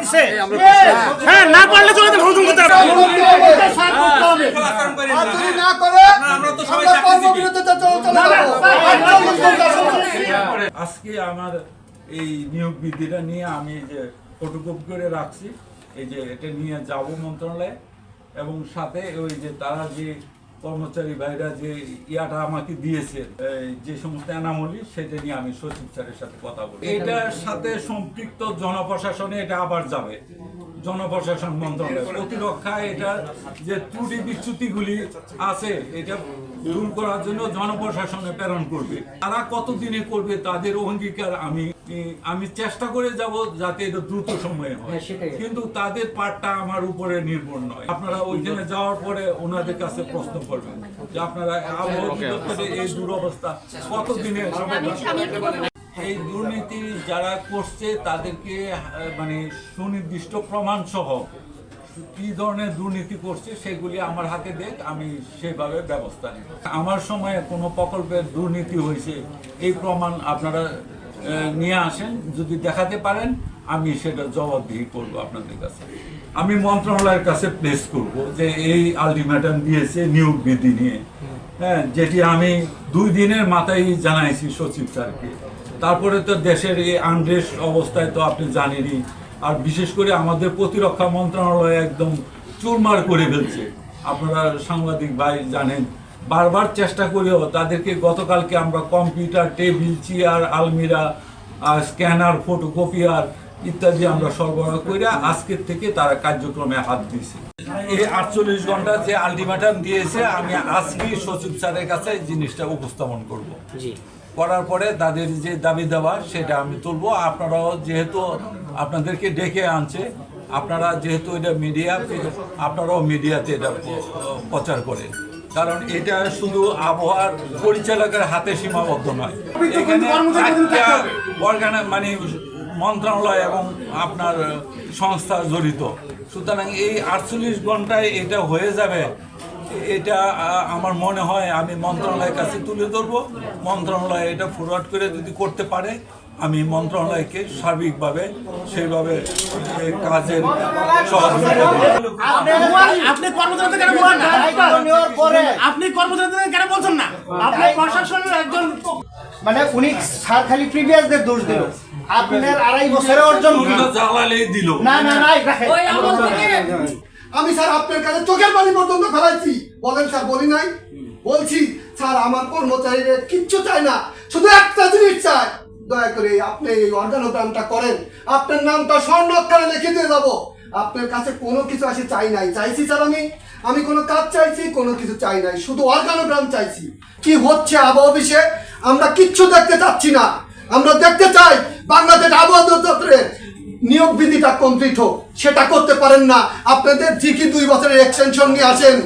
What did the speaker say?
দিছে হ্যাঁ না পারলে চলে যাবে হুজুম করতে হবে যদি না করে আমরা তো সবাই কর্মবিরতিতে চলে চলে যাব। আটচল্লিশ ঘণ্টা সময়। আজকে আমার এই নিয়োগ বিধিটা নিয়ে আমি এই যে ফটোকপি করে রাখছি। এই যে এটা নিয়ে যাব মন্ত্রণালয়ে। এবং সাথে ওই যে তারা যে কর্মচারী ভাইরা যে ইয়াটা আমাকে দিয়েছে যে সমস্ত এনামলি সেটা নিয়ে আমি সচিব স্যারের সাথে কথা বলি এটার সাথে সম্পৃক্ত জনপ্রশাসনে এটা আবার যাবে। জনপ্রশাসন মন্ত্রণালয়। প্রতিরক্ষা এটা যে ত্রুটি বিচ্যুতিগুলি আছে এটা দূর করার জন্য জনপ্রশাসনে প্রেরণ করবে। তারা কতদিনে করবে তাদের অঙ্গীকার আমি আমি চেষ্টা করে যাব যাতে এটা দ্রুত সময়ে হয়। কিন্তু তাদের পাঠটা আমার উপরে নির্ভর নয়। আপনারা ওইখানে যাওয়ার পরে ওনাদের কাছে প্রশ্ন করবেন যে আপনারা আবহাওয়া এই দুরবস্থা কতদিনে সমাধান এই দুর্নীতি যারা করছে তাদেরকে মানে সুনির্দিষ্ট প্রমাণ সহ কি ধরনের দুর্নীতি করছে সেগুলি আমার হাতে দেখ, আমি সেভাবে ব্যবস্থা নিব। আমার সময়ে কোনো প্রকল্পের দুর্নীতি হয়েছে, এই প্রমাণ আপনারা নিয়ে আসেন, যদি দেখাতে পারেন, আমি সেটা জবাবদিহি করব আপনাদের কাছে। আমি মন্ত্রণালয়ের কাছে প্লেস করব যে এই আলটিমেটাম দিয়েছে নিয়োগ বিধি নিয়ে। হ্যাঁ যেটি আমি দুই দিনের মাথায় জানাইছি সচিব স্যারকে। তারপরে তো দেশের এই আনরেস অবস্থায় তো আপনি জানেনই। আর বিশেষ করে আমাদের প্রতিরক্ষা মন্ত্রণালয় একদম চুরমার করে ফেলছে। আপনারা সাংবাদিক ভাই জানেন, বারবার চেষ্টা করেও তাদেরকে গতকালকে আমরা কম্পিউটার, টেবিল, চেয়ার, আলমিরা স্ক্যানার, ফটোকপিয়ার ইত্যাদি আমরা সরবরাহ করে আজকের থেকে তারা কার্যক্রমে হাত দিয়েছে। এই আটচল্লিশ ঘণ্টা যে আলটিমেটাম দিয়েছে, আমি আজকেই সচিব স্যারের কাছে জিনিসটা উপস্থাপন করব। করার পরে তাদের যে দাবি দেওয়া সেটা আমি তুলবো। আপনারাও যেহেতু আপনাদেরকে ডেকে আনছে আপনারা যেহেতু এটা মিডিয়া আপনারাও মিডিয়াতে এটা প্রচার করেন। কারণ এটা শুধু আবহাওয়ার পরিচালকের হাতে সীমাবদ্ধ নয়। এখানে অর্গানা মানে মন্ত্রণালয় এবং আপনার সংস্থা জড়িত। সুতরাং এই আটচল্লিশ ঘন্টায় এটা হয়ে যাবে এটা আমার মনে হয় আমি মন্ত্রণালয়ের কাছে তুলে ধরবো। মন্ত্রণালয় এটা ফরওয়ার্ড করে যদি করতে পারে আমি মন্ত্রণালয়কে সার্বিকভাবে সেইভাবে কাজের সহযোগিতা আপনি কর্মচারীদের কেন বলেন না? আপনি কর্মচারীদের কেন বলছেন না? আপনি প্রশাসনের একজন মানে উনি স্যার খালি প্রিভিয়াসদের দোষ দিল। আপনার আড়াই বছরে অর্জন জ্বালালেই দিল। না না না রাখেন। আমি স্যার আপনার কাছে চোখের পানি পর্যন্ত ফেলাইছি। বলেন স্যার, বলি নাই? বলছি, স্যার, আমার কর্মচারীদের কিচ্ছু চাই না। শুধু একটা জিনিস চাই দয়া করে আপনি এই অর্গানোগ্রামটা করেন। আপনার নামটা স্বর্ণ অক্ষরে লিখে দিয়ে যাব। আপনার কাছে কোনো কিছু আসে চাই নাই। চাইছি স্যার আমি। আমি কোনো কাজ চাইছি, কোনো কিছু চাই নাই। শুধু অর্গানোগ্রাম চাইছি। কি হচ্ছে আবহাওয়া অফিসে? আমরা কিচ্ছু দেখতে চাচ্ছি না। আমরা দেখতে চাই বাংলাদেশ আবহাওয়া দপ্তরের নিয়োগ বিধিটা কমপ্লিট হোক, সেটা করতে পারেন না। আপনাদের ঠিকই দুই বছরের এক্সটেনশন নিয়ে আসেন।